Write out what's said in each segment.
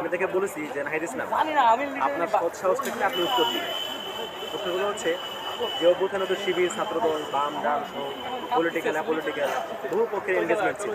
আমি তাকে বলেছি যে নাহিদ ইসলাম না আপনার সৎ সাহস থেকে আপনি উত্তর দিন প্রশ্নগুলো হচ্ছে যে অভ্যুত্থানে তো শিবির ছাত্রদল বাম ডান সহ পলিটিক্যাল অ্যাপলিটিক্যাল বহু পক্ষের এনগেজমেন্ট ছিল।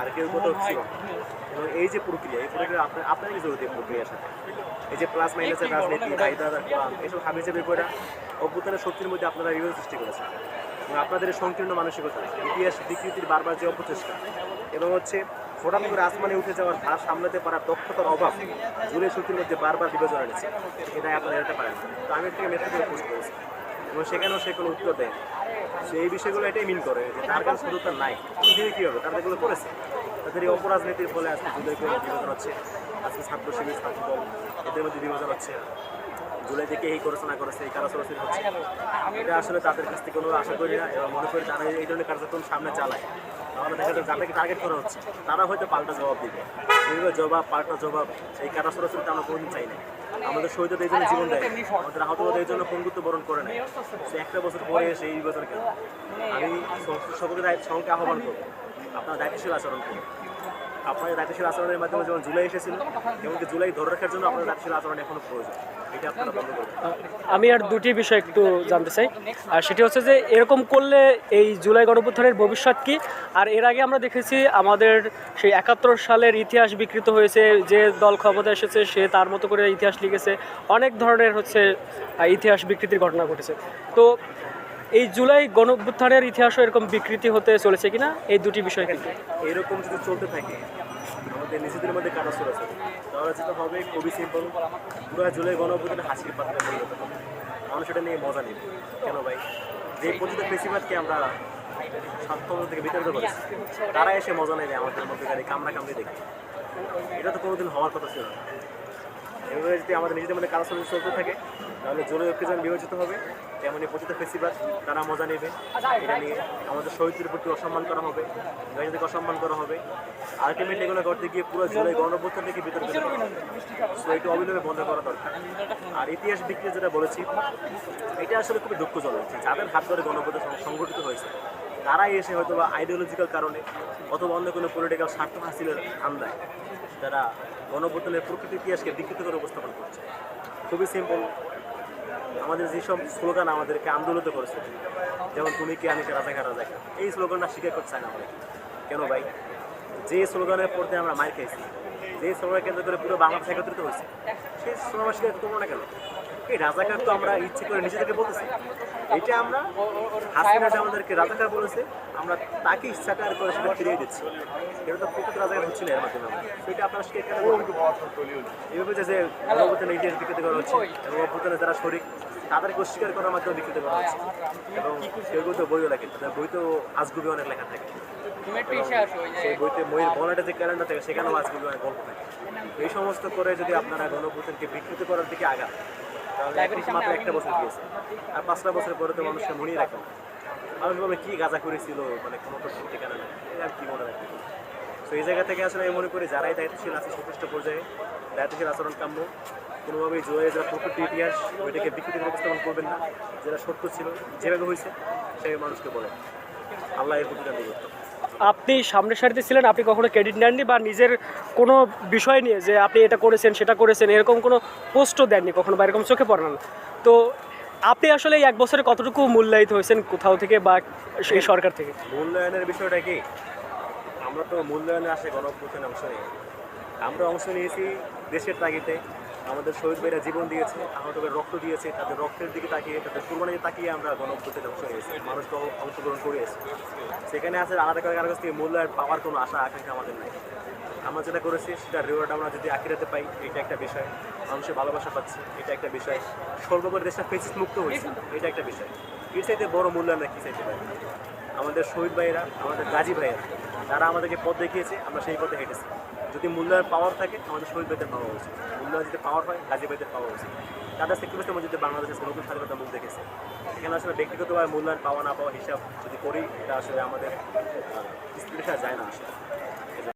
আর কেউ কোথাও ছিল এবং এই যে প্রক্রিয়া এই প্রক্রিয়া আপনার আপনারই জড়িত এই প্রক্রিয়ার সাথে? এই যে প্লাস মাইনাসের রাজনীতি দায়িদার কোরআন এইসব হাবিজে বিষয়টা অভ্যুত্থানের শক্তির মধ্যে আপনারা বিরোধ সৃষ্টি করেছেন। এবং আপনাদের সংকীর্ণ মানসিকতা ইতিহাস বিকৃতির বারবার যে অপচেষ্টা এবং হচ্ছে হঠাৎ করে আসমানে উঠে যাওয়ার ভার সামলাতে পারার দক্ষতার অভাব জুড়ে শক্তির মধ্যে বারবার বিবেচনা এনেছে এটা আপনারা এড়াতে পারেন। তো আমি থেকে মেসেজ করে পোস্ট করেছি। এবং সেখানেও সে কোনো উত্তর দেয় সে এই বিষয়গুলো এটাই মিন করে যে তার কাছে সুযোগটা নাই। তিনি কী হবে তারা এগুলো করেছে। তাদের এই অপরাজনীতির ফলে আজকে জুলাই করে বিভাজন হচ্ছে। আজকে ছাত্র শিবির, ছাত্র দল, এদের মধ্যে বিভাজন হচ্ছে। জুলাই থেকে এই করেছে না করেছে, এই কারা সরাসরি হচ্ছে। এটা আসলে তাদের কাছ থেকে কোনো আশা করি না এবং মনে করি তারা এই ধরনের কার্যক্রম সামনে চালায়। তাহলে দেখা যায় যাদেরকে টার্গেট করা হচ্ছে। তারা হয়তো পাল্টা জবাব দিবে। জবাব, পাল্টা জবাব, এই কারা সরাসরিটা আমরা কোনোদিন চাই না আমাদের শহীদদের এই জন্য জীবন দেয়। আমাদের আহতদের এই জন্য পঙ্গুত্ব বরণ করে নেয় সে একটা বছর পরে এসে এই বছর কেন? আমি সকলকে সকলকে আহ্বান করব। আপনারা দায়িত্বশীল আচরণ করুন। আপনাদের দায়িত্বশীল আচরণের মাধ্যমে যেমন জুলাই এসেছিল, এমনকি জুলাই ধরে রাখার জন্য আপনাদের দায়িত্বশীল আচরণ এখনও প্রয়োজন। আমি আর দুটি বিষয় একটু জানতে চাই। আর সেটি হচ্ছে যে, এরকম করলে এই জুলাই গণঅভ্যুত্থানের ভবিষ্যৎ কি? আর এর আগে আমরা দেখেছি আমাদের সেই একাত্তর সালের ইতিহাস বিকৃত হয়েছে, যে দল ক্ষমতা এসেছে, সে তার মতো করে ইতিহাস লিখেছে। অনেক ধরনের হচ্ছে ইতিহাস বিকৃতির ঘটনা ঘটেছে। তো এই জুলাই গণঅভ্যুত্থানের ইতিহাসও এরকম বিকৃতি হতে চলেছে কিনা? এই দুটি বিষয় কিন্তু এরকম যদি চলতে থাকে, আমাদের নিজেদের মধ্যে কাটা চলেছে তাহলে যেটা হবে খুবই সিম্পল পুরো জুলাই গণঅভ্যুত্থানে হাসির পাত্রে মানুষ এটা নিয়ে মজা নেবে। কেন ভাই? যে পতিত বেশিরভাগকে আমরা স্বার্থ থেকে বিতাড়িত করেছি। তারা এসে মজা নেবে আমাদের মধ্যে কামড়া কামড়ি দেখে। এটা তো কোনোদিন হওয়ার কথা ছিল না। এভাবে যদি আমাদের নিজেদের মধ্যে কারা চলতে থাকে, তাহলে জুলাই অভিযান বিবেচিত হবে। তেমনি পতিত ফেসিবাদ তারা মজা নেবে। এটা নিয়ে আমাদের শহীদদের প্রতি অসম্মান করা হবে গাড়িদেরকে অসম্মান করা হবে। আলটিমেটলি এগুলো করতে গিয়ে পুরো জুলাই গণঅভ্যুত্থান থেকে হবে। সো এটা অবিলম্বে বন্ধ করা দরকার। আর ইতিহাস বিক্রি যেটা বলেছি, এটা আসলে খুবই দুঃখজনক যাদের হাত ধরে গণঅভ্যুত্থান সংগঠিত হয়েছে, তারাই এসে হয়তো বা আইডিওলজিক্যাল কারণে অথবা অন্য কোনো পলিটিক্যাল স্বার্থ হাসিলের ধান্দায় তারা গণঅভ্যুত্থানের প্রকৃত ইতিহাসকে বিকৃত করে উপস্থাপন করছে। খুবই সিম্পল আমাদের যেসব স্লোগান আমাদেরকে আন্দোলিত করেছে, যেমন, তুমি কি, আমি রাজা খা রাজা খা এই স্লোগানটা স্বীকার করতে চায় না আমাদের কেন ভাই? যে স্লোগানের পর দিয়ে আমরা মার খেয়েছি যে স্লোগান কেন্দ্র করে পুরো বাংলাদেশ একত্রিত হয়েছে, সেই স্লোগান স্বীকার করব না কেন? এই রাজাকার তো আমরা ইচ্ছে করে নিজেদেরকে বলতেছি। এটা আমরা হাসিনা আমাদেরকে রাজাকার বলেছে, আমরা তাকে ইচ্ছাকার করে সেটা ফিরিয়ে দিচ্ছি। এটা তো প্রকৃত রাজাকার হচ্ছে না এর মাধ্যমে। এটা আপনারা কেন করবেন? যে যে গণঅভ্যুত্থানে ইতিহাস বিকৃতি করা হচ্ছে এবং অভ্যুত্থানে যারা শরিক, তাদেরকে অস্বীকার করার মাধ্যমে বিকৃতি করা হচ্ছে। এবং কেউ তো বইও লেখে তাদের বই তো আজগুবি অনেক লেখা থাকে। সেই বইতে বইয়ের বলাটা যে ক্যালেন্ডার থাকে, সেখানেও আজগুবি অনেক গল্প থাকে। এই সমস্ত করে যদি আপনারা গণঅভ্যুত্থানকে বিকৃত করার দিকে এখন মাত্র একটা বছর গিয়েছে আর পাঁচটা বছর পরে তো মানুষকে মনেই রাখে না। মানুষ বলে কি গাঁজা করেছিল মানে কোনো তো ঠিক ঠিকানা নেই আর কি মনে রাখবে তো এই জায়গা থেকে আসলে আমি মনে করি যারাই দায়িত্বশীল আছে সুপ্রিষ্ট পর্যায়ে দায়িত্বশীল আচরণ কাম্য। কোনোভাবেই জয়ে যারা প্রকৃতি ইতিহাস ওইটাকে বিকৃতি উপস্থাপন করবেন না। যেটা সত্য ছিল যেভাবে হয়েছে সেভাবে মানুষকে বলেন। আল্লাহ এর প্রতিদান দেবে আপনি সামনের সারিতে ছিলেন, আপনি কখনো ক্রেডিট নেননি বা নিজের কোনো বিষয় নিয়ে যে আপনি এটা করেছেন, সেটা করেছেন, এরকম কোনো পোস্টও দেননি কখনো বা এরকম চোখে পড়েন? তো আপনি আসলে এক বছরে কতটুকু মূল্যায়িত হয়েছেন কোথাও থেকে বা সেই সরকার থেকে? মূল্যায়নের বিষয়টা কি? আমরা তো মূল্যায়নে আসে গণঅভ্যুত্থানে অংশ নিই আমরা অংশ নিয়েছি দেশের তাগিদে। আমাদের শহীদ ভাইরা জীবন দিয়েছে আহত রক্ত দিয়েছে, তাদের রক্তের দিকে তাকিয়ে, তাদের কোরবানিতে তাকিয়ে আমরা গণঅভ্যুত্থানে অংশ নিয়েছি মানুষ অংশগ্রহণ করেছে সেখানে আছে আলাদা করে কারও কাছ থেকে মূল্যায়ন পাওয়ার কোনো আশা, আকাঙ্ক্ষা আমাদের নাই। আমরা যেটা করেছি, সেটা রিওয়ার্ড আমরা যদি আখিরাতে পাই, এটা একটা বিষয়। মানুষের ভালোবাসা পাচ্ছি, এটা একটা বিষয়। সর্বোপরি দেশটা ফেসিস মুক্ত হয়েছে, এটা একটা বিষয়। এর চাইতে বড় মূল্যায়ন কি চাইতে পারি? আমাদের শহীদ ভাইয়েরা, আমাদের গাজী ভাইয়েরা যারা আমাদেরকে পথ দেখিয়েছে, আমরা সেই পথে হেঁটেছি। যদি মূল্যায়ন পাওয়ার থাকে, আমাদের শহীদ ভাইদের পাওয়া উচিত। মূল্যায়ন যদি পাওয়ার হয়, গাজী ভাইদের পাওয়া উচিত। তাদের সেক্রিফাইসের মধ্যে যদি বাংলাদেশের নতুন স্বাধীনতা মুখ দেখেছে। এখানে আসলে ব্যক্তিগতভাবে মূল্যায়ন পাওয়া না পাওয়া হিসাব যদি করি, এটা আসলে আমাদের স্পিরিটা যায় না আসলে।